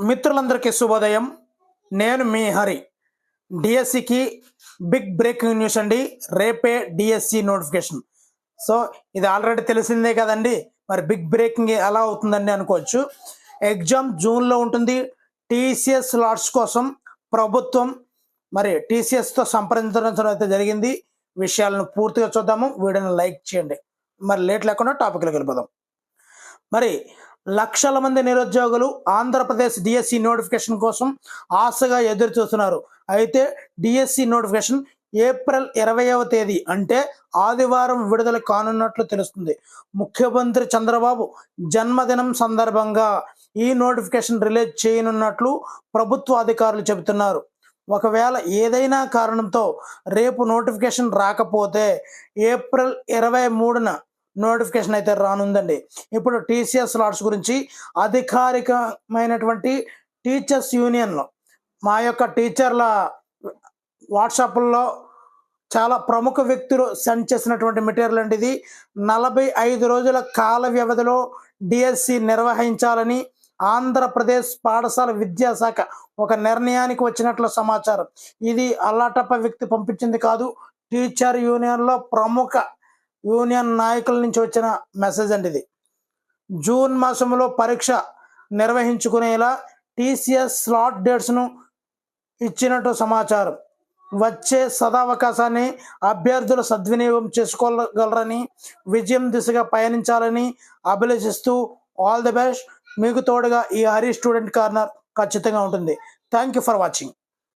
మిత్రులందరికీ శుభోదయం. నేను మీ హరి. డిఎస్సికి బిగ్ బ్రేకింగ్ న్యూస్ అండి. రేపే డిఎస్సి నోటిఫికేషన్. సో ఇది ఆల్రెడీ తెలిసిందే కదండి. మరి బిగ్ బ్రేకింగ్ ఎలా అవుతుందండి అనుకోవచ్చు. ఎగ్జామ్ జూన్లో ఉంటుంది. టీసీఎస్ లాట్స్ కోసం ప్రభుత్వం మరి టీసీఎస్తో సంప్రదించడం అయితే జరిగింది. విషయాలను పూర్తిగా చూద్దాము. వీడియోని లైక్ చేయండి. మరి లేట్ లేకుండా టాపిక్లోకి వెళ్ళిపోదాం. మరి లక్షల మంది నిరుద్యోగులు ఆంధ్రప్రదేశ్ డిఎస్సి నోటిఫికేషన్ కోసం ఆశగా ఎదురు చూస్తున్నారు. అయితే డిఎస్సి నోటిఫికేషన్ ఏప్రిల్ ఇరవైవ తేదీ అంటే ఆదివారం విడుదల కానున్నట్లు తెలుస్తుంది. ముఖ్యమంత్రి చంద్రబాబు జన్మదినం సందర్భంగా ఈ నోటిఫికేషన్ రిలీజ్ చేయనున్నట్లు ప్రభుత్వ అధికారులు చెబుతున్నారు. ఒకవేళ ఏదైనా కారణంతో రేపు నోటిఫికేషన్ రాకపోతే ఏప్రిల్ ఇరవై మూడున నోటిఫికేషన్ అయితే రానుందండి. ఇప్పుడు టీసీఎస్ లాట్స్ గురించి అధికారికమైనటువంటి టీచర్స్ యూనియన్లో మా యొక్క టీచర్ల వాట్సాప్లో చాలా ప్రముఖ వ్యక్తులు సెండ్ చేసినటువంటి మెటీరియల్ అండి ఇది. నలభై ఐదు రోజుల కాల వ్యవధిలో డిఎస్సి నిర్వహించాలని ఆంధ్రప్రదేశ్ పాఠశాల విద్యాశాఖ ఒక నిర్ణయానికి వచ్చినట్లు సమాచారం. ఇది అల్లాటప్ప వ్యక్తి పంపించింది కాదు టీచర్ యూనియన్లో ప్రముఖ యూనియన్ నాయకుల నుంచి వచ్చిన మెసేజ్ అండి ఇది. జూన్ మాసంలో పరీక్ష నిర్వహించుకునేలా టీసీఎస్ స్లాట్ డేట్స్ను ఇచ్చినట్టు సమాచారం. వచ్చే సదావకాశాన్ని అభ్యర్థులు సద్వినియోగం చేసుకోగలరని విజయం దిశగా పయనించాలని అభిలషిస్తూ ఆల్ ది బెస్ట్. మీకు తోడుగా ఈ హరి స్టూడెంట్ కార్నర్ ఖచ్చితంగా ఉంటుంది. Thank you for watching.